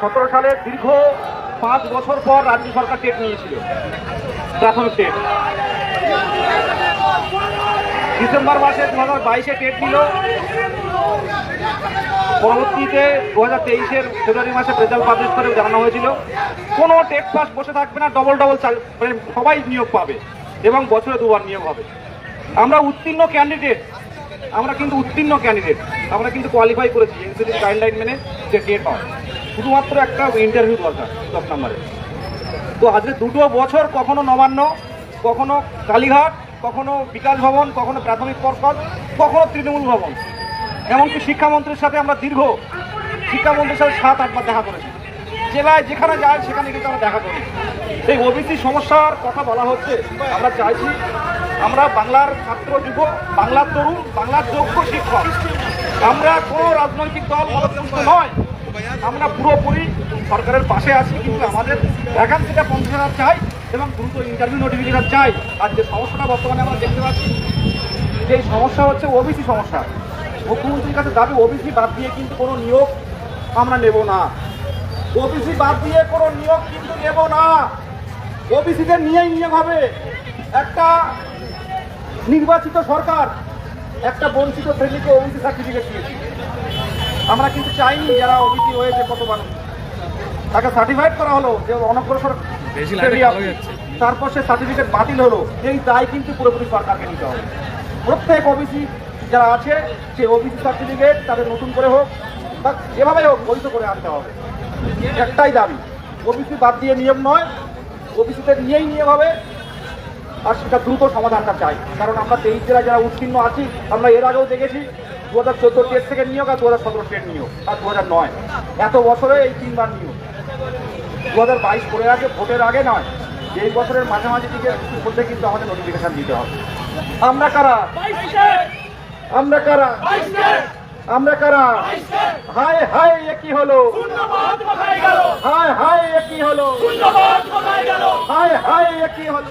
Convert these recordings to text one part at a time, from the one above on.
সতেরো সালে দীর্ঘ পাঁচ বছর পর রাজ্য সরকার টেট নিয়েছিল। প্রাথমিক টেট ডিসেম্বর মাসে দু হাজার বাইশে টেট নিল। পরবর্তীতে দু হাজার তেইশের ফেব্রুয়ারি মাসে রেজাল্ট পাবলিশ করে জানানো হয়েছিল। কোনো টেট পাস বসে থাকবে না ডবল ডবল মানে সবাই নিয়োগ পাবে এবং বছরে দুবার নিয়োগ হবে। আমরা উত্তীর্ণ ক্যান্ডিডেট আমরা কিন্তু উত্তীর্ণ ক্যান্ডিডেট আমরা কিন্তু কোয়ালিফাই করেছি। এনসিটির গাইডলাইন মেনে যে টেট হয় শুধুমাত্র একটা ইন্টারভিউ দরকার দশ নম্বরে। তো আজকে দুটো বছর কখনো নবান্ন, কখনো কালীঘাট, কখনো বিকাশ ভবন, কখনো প্রাথমিক পর্ষদ কখনো তৃণমূল ভবন। এমনকি শিক্ষামন্ত্রীর সাথে আমরা দীর্ঘ শিক্ষামন্ত্রীর সাথে সাত আটবার দেখা করেছি। জেলায় যেখানে যায়, সেখানে কিন্তু আমরা দেখা করি। এই ওবিসি সমস্যার কথা বলা হচ্ছে, আমরা চাইছি আমরা বাংলার ছাত্র যুব, বাংলার তরুণ, বাংলার যোগ্য শিক্ষক। আমরা কোনো রাজনৈতিক দল নয় আমরা পুরোপুরি সরকারের পাশে আছি, কিন্তু আমাদের ভ্যাকান্সিটা পঞ্চাশ হাজার চাই এবং দ্রুত ইন্টারভিউ নোটিফিকেশন চাই। আর যে সমস্যাটা বর্তমানে আমরা দেখতে পাচ্ছি, যে সমস্যা হচ্ছে ওবিসি সমস্যা। মুখ্যমন্ত্রীর কাছে দাবি ওবিসি বাদ দিয়ে কিন্তু কোনো নিয়োগ আমরা নেব না। ওবিসি বাদ দিয়ে কোনো নিয়োগ কিন্তু নেব না। ওবিসিদের নিয়েই নিয়োগ হবে। একটা নির্বাচিত সরকার, একটা বঞ্চিত শ্রেণীকে ওবিসি সার্টিফিকেট দিয়েছে। আমরা কিন্তু চাইনি যারা ওবিসি হয়েছে কত মানুষ তাকে সার্টিফাইড করা হলো যে অনগ্রসর তারপর সে সার্টিফিকেট বাতিল হলো। এই দায় কিন্তু পুরোপুরি সরকারকে নিতে হবে। প্রত্যেক ওবিসি যারা আছে সে ওবিসি সার্টিফিকেট তাদের নতুন করে হোক বা যেভাবে হোক বৈধ করে আনতে হবে। একটাই দাবি ওবিসি বাদ দিয়ে নিয়ম নয় ওবিসিদের নিয়েই নিয়োগ হবে। আর সেটা দ্রুত সমাধানটা চাই। কারণ আমরা তেইশ জেলায় যারা উত্তীর্ণ আছি আমরা এর আগেও দেখেছি দু হাজার চোদ্দ টেট থেকে নিয়োগ আর দু হাজার সতেরো টেট নিয়োগ আর দু হাজার নয়। এত বছরে এই তিনবার নিয়োগ। দু হাজার বাইশ করে আগে ভোটের আগে নয়। এই বছরের মাঝামাঝি দিকে মধ্যে কিন্তু আমাদের নোটিফিকেশন দিতে হবে। আমরা কারা? আমরা কারা? আমরা কারা? হায় হায়, এ কি হলো? হায় হায়, এ কি হলো? হায় হায়, এ কি হলো?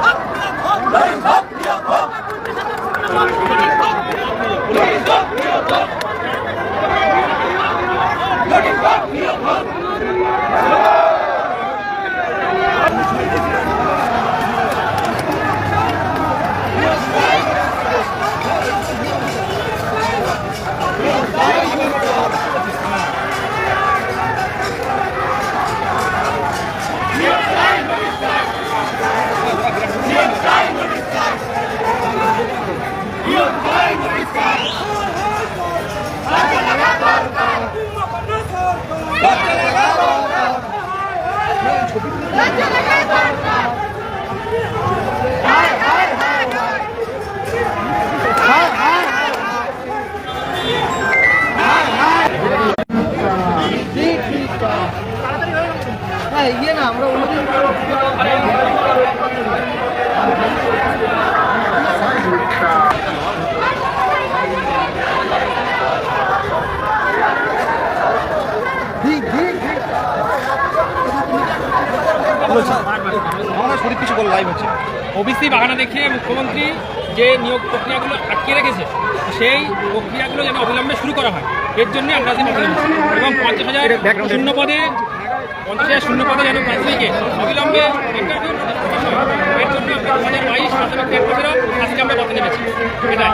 হ্যাঁ ইয়ে না আমরা অন্যদিন ঠিক ঠিক ঠিক আমরা শরীর কিছু বল লাইভ হচ্ছে ওবিসি বাগানে দেখিয়ে মুখ্যমন্ত্রী যে নিয়োগ প্রক্রিয়াগুলো আটকে রেখেছে সেই প্রক্রিয়াগুলো যেন অবিলম্বে শুরু করা হয় এর জন্য আমরা এবং পঞ্চাশ হাজার শূন্য পদে পঞ্চাশ হাজার শূন্য পদে যেন প্রার্থীকে অবিলম্বে এর জন্য আমরা দু হাজার বাইশ আজকে আমরা মাঠে নেমেছি। এটাই।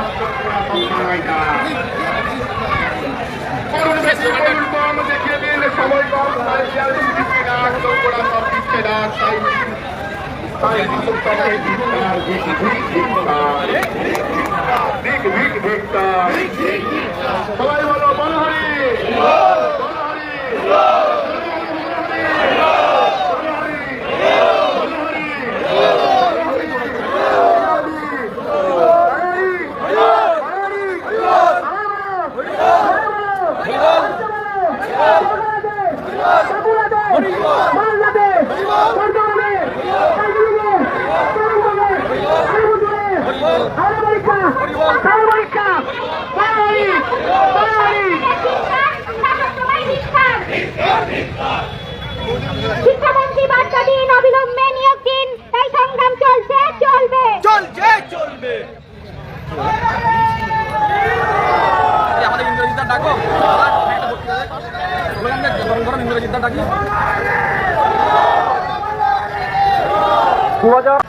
সবাই সংগ্রাম চলছে চলবে। চলছে চলবে। আমাদের ইন্দ্রজিৎ ডাকো। ডাকি। দু হাজার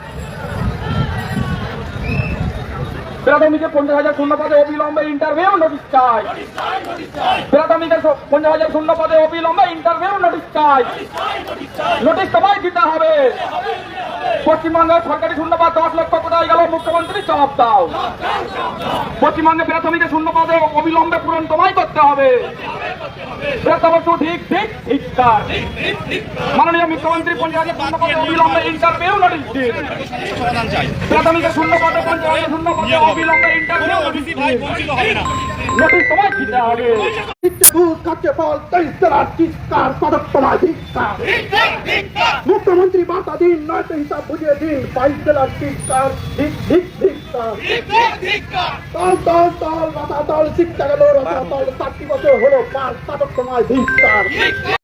প্রাথমিকের পঞ্চাশ হাজার শূন্য পদে অবিলম্বে ইন্টারভিউ নোটিশ চাই। প্রাথমিকের পঞ্চাশ হাজার শূন্য পদে অবিলম্বে ইন্টারভিউ নোটিশ চাই। নোটিশ সবাই দিতে হবে। পশ্চিমবঙ্গের সরকারি শূন্যপদ দশ লক্ষ কোথায় গেল? মুখ্যমন্ত্রী জবাব দাও। পশ্চিমবঙ্গে প্রাথমিকের শূন্য পদে অবিলম্বে পূরণ তোমায় করতে হবে। ঠিক ঠিক ঠিক মুখ্যমন্ত্রী নোটিশ দিন নোটিশ দিন হিসাব বুঝিয়ে দিন। বাইশ জেলার চিৎকার ঠিক ঠিক। তল সদক ধিক্কার